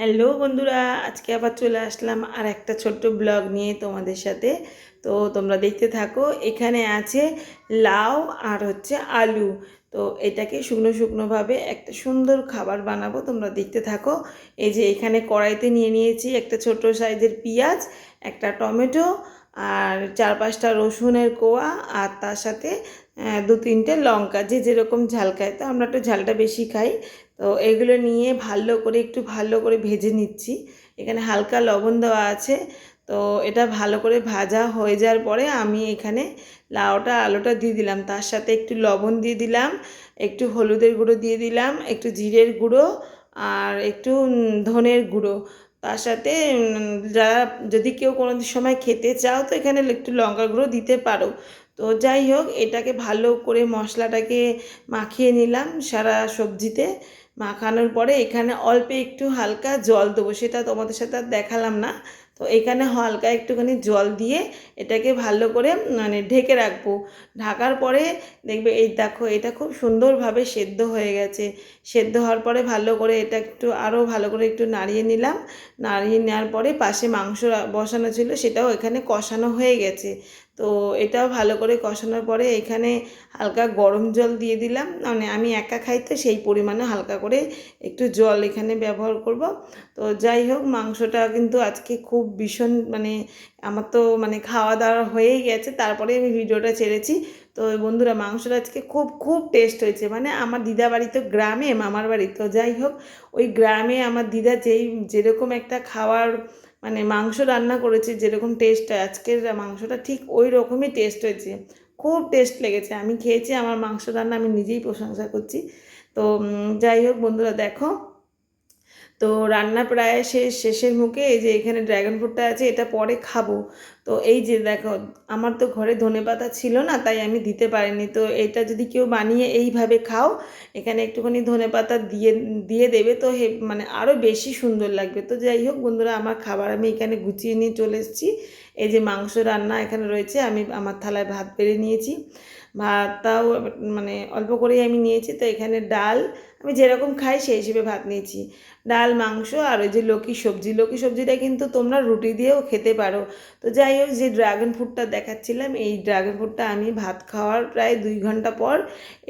Hello বন্ধুরা, আজকে আবার চলে আসলাম আর একটা ছোট্ট ব্লগ নিয়ে তোমাদের সাথে। তো তোমরা দেখতে থাকো, এখানে আছে লাউ আর হচ্ছে আলু। তো এটাকে শুকনো শুকনোভাবে একটা সুন্দর খাবার বানাবো, তোমরা দেখতে থাকো। এই যে এখানে কড়াইতে নিয়ে নিয়েছি একটা ছোট সাইজের পেঁয়াজ, একটা টমেটো আর চার পাঁচটা রসুনের কোয়া আর তার সাথে দু তিনটে লঙ্কা। যে যেরকম ঝাল খায়, তো আমরা একটু ঝালটা বেশি খাই। তো এগুলো নিয়ে ভালো করে, একটু ভালো করে ভেজে নিচ্ছি। এখানে হালকা লবণ দেওয়া আছে। তো এটা ভালো করে ভাজা হয়ে যাওয়ার পরে আমি এখানে লাউটা, আলুটা দিয়ে দিলাম। তার সাথে একটু লবণ দিয়ে দিলাম, একটু হলুদের গুঁড়ো দিয়ে দিলাম, একটু জিরের গুঁড়ো আর একটু ধনের গুঁড়ো। তার সাথে যারা, যদি কেউ কোনো সময় খেতে চাও, তো এখানে একটু লঙ্কা গুঁড়ো দিতে পারো। তো যাই হোক, এটাকে ভালো করে মশলাটাকে মাখিয়ে নিলাম সারা সবজিতে। মাখানোর পরে এখানে অল্পে একটু হালকা জল দেবো। সেটা তোমাদের সাথে আর দেখালাম না। তো এখানে হালকা একটুখানি জল দিয়ে এটাকে ভালো করে মানে ঢেকে রাখব। ঢাকার পরে দেখবে এই দেখো, এটা খুব সুন্দরভাবে সেদ্ধ হয়ে গেছে। সেদ্ধ হওয়ার পরে ভালো করে এটা একটু আরও ভালো করে একটু নাড়িয়ে নিলাম। নাড়িয়ে নেওয়ার পরে পাশে মাংস বসানো ছিল, সেটাও এখানে কষানো হয়ে গেছে। তো এটাও ভালো করে কষানোর পরে এখানে হালকা গরম জল দিয়ে দিলাম। মানে আমি একা খাই তো সেই পরিমাণে হালকা করে একটু জল এখানে ব্যবহার করব। তো যাই হোক, মাংসটা কিন্তু আজকে খুব ভীষণ মানে আমার তো মানে খাওয়া দাওয়া হয়েই গেছে, তারপরে আমি ভিডিওটা ছেড়েছি। তো বন্ধুরা, মাংসটা আজকে খুব খুব টেস্ট হয়েছে। মানে আমার দিদা বাড়ি তো গ্রামে, মামার বাড়ি। তো যাই হোক, ওই গ্রামে আমার দিদা যেই, যেরকম একটা খাওয়ার মানে মাংস রান্না করেছি, যেরকম টেস্ট হয়। আজকের মাংসটা ঠিক ওই রকমই টেস্ট হয়েছে। খুব টেস্ট লেগেছে। আমি খেয়েছি, আমার মাংস রান্না আমি নিজেই প্রশংসা করছি। তো যাই হোক বন্ধুরা, দেখো তো রান্না প্রায় শেষ শেষের মুখে এই যে এখানে ড্র্যাগন ফ্রুটটা আছে, এটা পরে খাব। তো এই যে দেখো, আমার তো ঘরে ধনে পাতা ছিল না, তাই আমি দিতে পারিনি। তো এটা যদি কেউ বানিয়ে এইভাবে খাও, এখানে একটুখানি ধনে পাতা দিয়ে দিয়ে দেবে, তো হে মানে আরও বেশি সুন্দর লাগবে। তো যাই হোক বন্ধুরা, আমার খাবার আমি এখানে গুছিয়ে নিয়ে চলে এসেছি। এই যে মাংস রান্না এখানে রয়েছে, আমি আমার থালায় ভাত বেড়ে নিয়েছি। ভাতটাও মানে অল্প করেই আমি নিয়েছি, তো এখানে ডাল আমি যেরকম খাই সেই হিসেবে ভাত নিয়েছি। ডাল, মাংস আর ওই যে লকি সবজি, লকি সবজিটা কিন্তু তোমরা রুটি দিয়েও খেতে পারো। তো যাই হোক, যে ড্রাগন ফ্রুটটা দেখাচ্ছিলাম, এই ড্রাগন ফ্রুটটা আমি ভাত খাওয়ার প্রায় দুই ঘণ্টা পর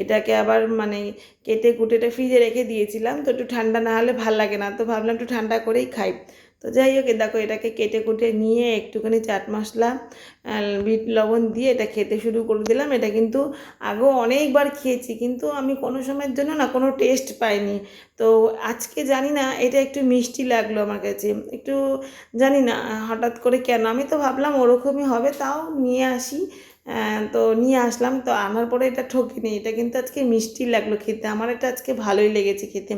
এটাকে আবার মানে কেটে কুটেটা ফ্রিজে রেখে দিয়েছিলাম। তো একটু ঠান্ডা না হলে ভালো লাগে না, তো ভাবলাম একটু ঠান্ডা করেই খাই। তো যাই হোক দেখো এটাকে কেটে কুটে নিয়ে একটুখানি চাট মশলা বিট লবণ দিয়ে এটা খেতে শুরু করে দিলাম। এটা কিন্তু আগেও অনেকবার খেয়েছি, কিন্তু আমি কোনো সময়ের জন্য না কোনো টেস্ট পাইনি। তো আজকে জানি না, এটা একটু মিষ্টি লাগল আমার কাছে। একটু জানি না, হঠাৎ করে কেন, আমি তো ভাবলাম ওরকমই হবে, তাও নিয়ে আসি। তো নিয়ে আসলাম, তো আনার পরে এটা ঠকিনি। এটা কিন্তু আজকে মিষ্টি লাগল খেতে, আমার এটা আজকে ভালোই লেগেছে খেতে।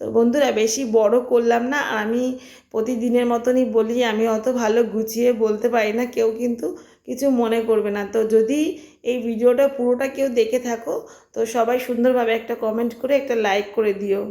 তো বন্ধুরা বেশি বড় করলাম না আর আমি প্রতিদিনের মতনই বলি, আমি অত ভালো গুছিয়ে বলতে পারি না, কেউ কিন্তু কিছু মনে করবে না। তো যদি এই ভিডিওটা পুরোটা কেউ দেখে থাকো, তো সবাই সুন্দরভাবে একটা কমেন্ট করে একটা লাইক করে দিও।